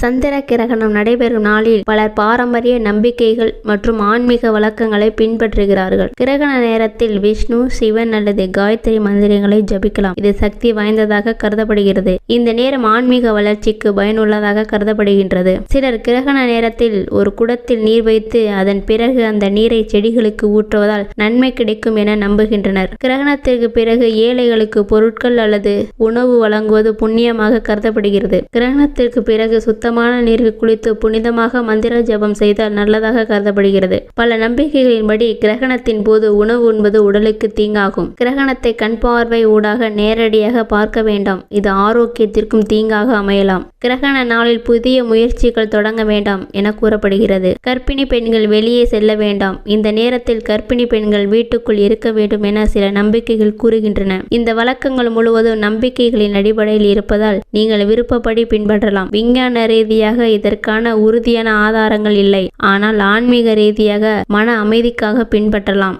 சந்திர கிரகணம் நடைபெறும் நாளில் பலர் பாரம்பரிய நம்பிக்கைகள் மற்றும் ஆன்மீக வழக்கங்களை பின்பற்றுகிறார்கள். கிரகண நேரத்தில் விஷ்ணு சிவன் அல்லது காயத்ரி மந்திரங்களை ஜபிக்கலாம். இது சக்தி வாய்ந்ததாக கருதப்படுகிறது. இந்த நேரம் ஆன்மீக வளர்ச்சிக்கு பயனுள்ளதாக கருதப்படுகின்றது. சிலர் கிரகண நேரத்தில் ஒரு குடத்தில் நீர் வைத்து அதன் பிறகு அந்த நீரை செடிகளுக்கு ஊற்றுவதால் நன்மை கிடைக்கும் என நம்புகின்றனர். கிரகணத்திற்கு பிறகு ஏழைகளுக்கு பொருட்கள் அல்லது உணவு வழங்குவது புண்ணியமாக கருதப்படுகிறது. கிரகணத்திற்கு பிறகு சுத்த சுத்தமான நீரில் குளித்து புனிதமாக மந்திர ஜபம் செய்தால் நல்லதாக கருதப்படுகிறது. பல நம்பிக்கைகளின்படி கிரகணத்தின் போது உணவு உண்பது உடலுக்கு தீங்காகும். கிரகணத்தை கண் பார்வை ஊடாக நேரடியாக பார்க்க வேண்டாம். இது ஆரோக்கியத்திற்கும் தீங்காக அமையலாம். கிரகண நாளில் புதிய முயற்சிகள் தொடங்க வேண்டாம் என கூறப்படுகிறது. கர்ப்பிணி பெண்கள் வெளியே செல்ல வேண்டாம். இந்த நேரத்தில் கர்ப்பிணி பெண்கள் வீட்டுக்குள் இருக்க வேண்டும் என சில நம்பிக்கைகள் கூறுகின்றன. இந்த வழக்கங்கள் முழுவதும் நம்பிக்கைகளின் அடிப்படையில் இருப்பதால் நீங்கள் விருப்பப்படி பின்பற்றலாம். விஞ்ஞான ரீதியாக இதற்கான உறுதியான ஆதாரங்கள் இல்லை. ஆனால் ஆன்மீக ரீதியாக மன அமைதிக்காக பின்பற்றலாம்.